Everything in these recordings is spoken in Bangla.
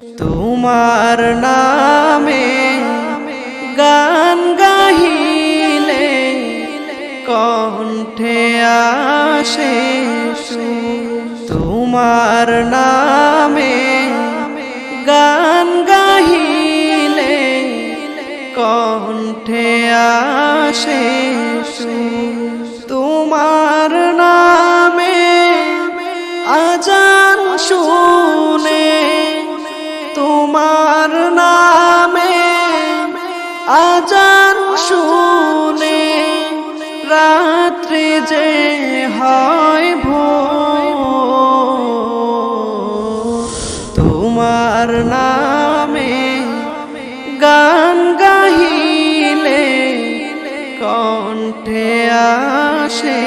তোমার নামে গান গাহিলে কণ্ঠে আসে। তোমার নামে গান গাহিলে কণ্ঠে আসে। তোমার নামে আজান শুনে আজান শুনে রাত্রি যে হয় ভোর তোমার নামে গান গাহিলে কণ্ঠে আসে।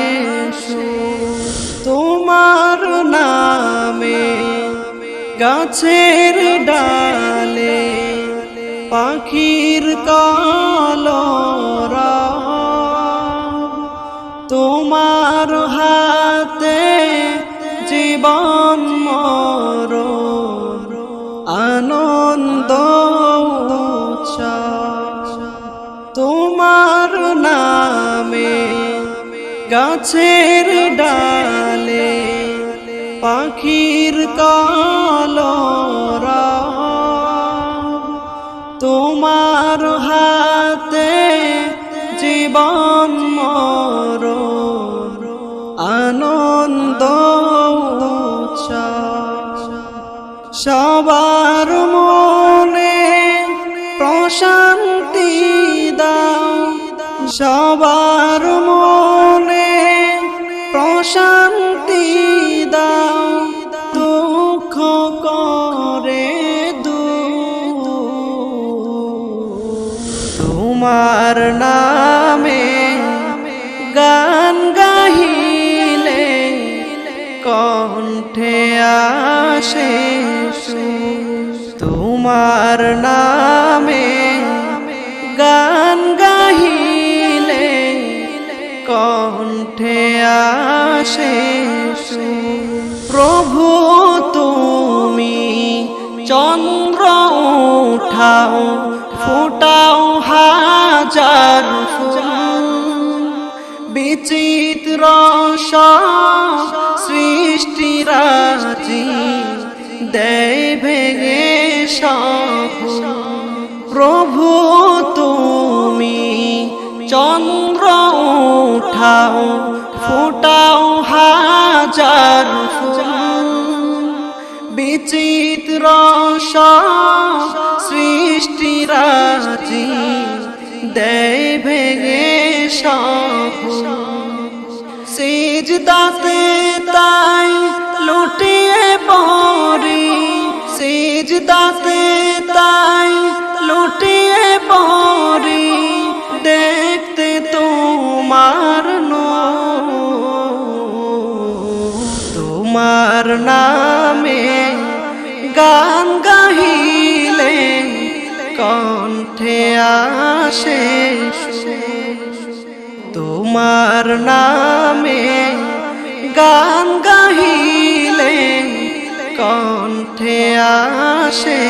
তোমার নামে গাছের ডালে পাখির কলরা তোমার নামে গাছের ডালে পাখির কলরা তোমার হাতে জীবন মর আনন্দ। সবার মনে প্রশান্তি সবার মনে প্রশান্তি দাও, দুঃখ করে দূর। তোমার নামে গান গাহিলে কণ্ঠে আসে। তোমার নামে গান কণ্ঠে আসে। প্রভু তুমি চন্দ্র উঠাও, ফুটাও হাজার বিচিত্র সৃষ্টি রাজি ভেঙে সফল প্রভু তুমি চন্দ্র উঠাও ফুটাও হাজার বিচিত্র সৃষ্টি রাজি দেয় ভেঙে সফল সেজ তোমার নামে গান গাহিলে কণ্ঠে আসে। তোমার নামে গান গাহিলে কণ্ঠে আসে।